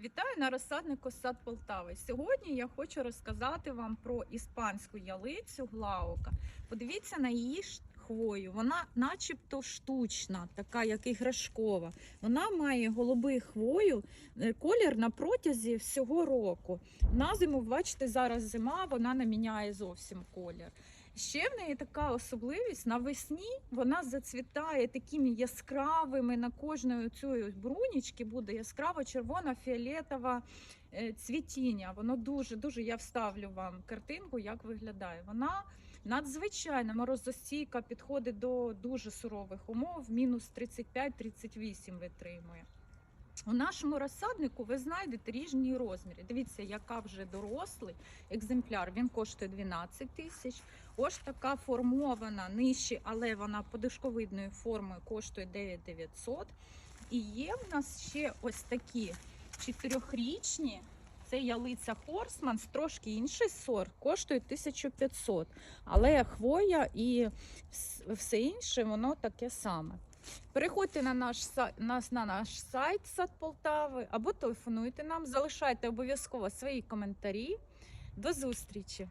Вітаю на розсаднику сад Полтави. Сьогодні я хочу розказати вам про іспанську ялицю глаука. Подивіться на її хвою. Вона начебто штучна, така як іграшкова. Вона має голубий хвою, е, колір на протязі всього року. На зиму, бачите, зараз зима, вона не міняє зовсім колір. Ще в неї така особливість навесні вона зацвітає такими яскравими на кожної цієї брунічки буде яскрава червона фіолетова е, цвітіння. Воно дуже дуже. Я вставлю вам картинку, як виглядає. Вона надзвичайно морозостійка, підходить до дуже сурових умов. Мінус 35-38 витримує. У нашому розсаднику ви знайдете різні розміри. Дивіться, яка вже дорослий екземпляр. Він коштує 12 тисяч. Ось така формована нижче, але вона подушковидної форми коштує 9900. І є в нас ще ось такі чотирьохрічні. Це ялиця Хорсман, трошки інший сорт, коштує 1500. Але хвоя і все інше, воно таке саме. Переходьте на наш нас на наш сайт Сад Полтави або телефонуйте нам, залишайте обов'язково свої коментарі. До зустрічі!